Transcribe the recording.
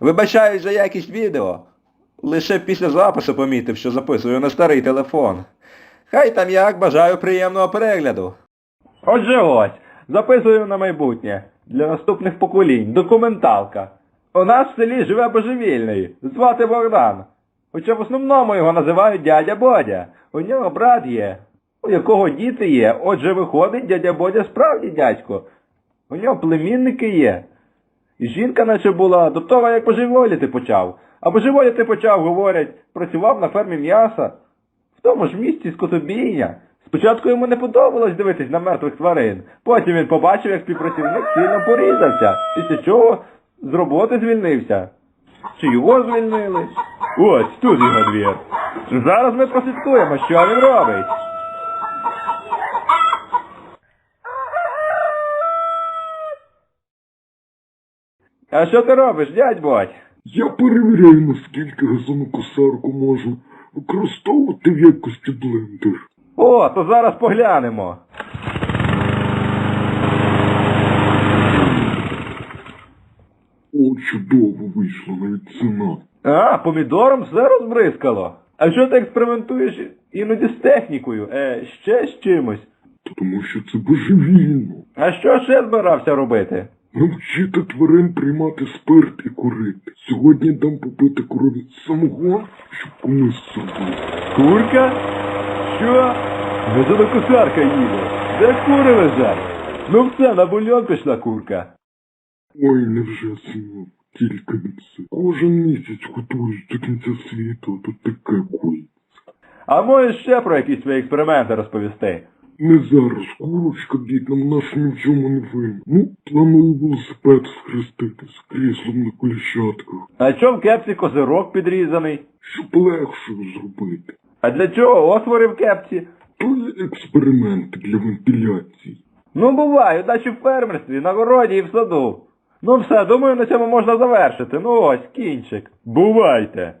Вибачаю за якість відео. Лише після запису помітив, що записую на старий телефон. Хай там як бажаю приємного перегляду. Отже ось, записую на майбутнє. Для наступних поколінь. Документалка. У нас в селі живе божевільний. Звати Богдан. Хоча в основному його називають дядя Бодя. У нього брат є, у якого діти є. Отже, виходить, дядя Бодя справді дядько. У нього племінники є. І жінка наче була до того, як божеволіти почав. А божеволіти почав, говорять, працював на фермі м'яса. В тому ж місці скотобійня. Спочатку йому не подобалось дивитись на мертвих тварин. Потім він побачив, як співпрацівник сильно порізався, після чого з роботи звільнився. Чи його звільнили? Ось тут його двір. Зараз ми прослідкуємо, що він робить. А що ти робиш, дядь Бодь? Я перевіряю, наскільки газонокосарку можу використовувати в якості блендер. О, то зараз поглянемо. О, чудово вийшла навіть ціна. А, помідором все розбризкало. А що ти експериментуєш іноді з технікою? Е, ще з чимось. Та Тому що це божевільно. А що ще збирався робити? Навчити тварин приймати спирт і курити. Сьогодні дам попити корові самогон, щоб комусь зробити. Курка? Що? Газонокосарка їде. Де кури лежать? Ну все, на бульон пішла курка. Ой, невже сину, тільки не це. Кожен місяць готують до кінця світу, а тут таке коїться. А можеш ще про якісь свої експерименти розповісти? Не зараз, курочка бідна, вона ж ні в чому не винна. Ну, планую велосипед схрестити з кріслом на коліщатках, А чом в кепці козирок підрізаний? щоб легше зробити. А для чого отвори в кепці? То є експеримент для вентиляції. Ну, буває, удачі в фермерстві, на городі і в саду. Ну все, думаю, на цьому можна завершити. Ну ось, кінчик. Бувайте.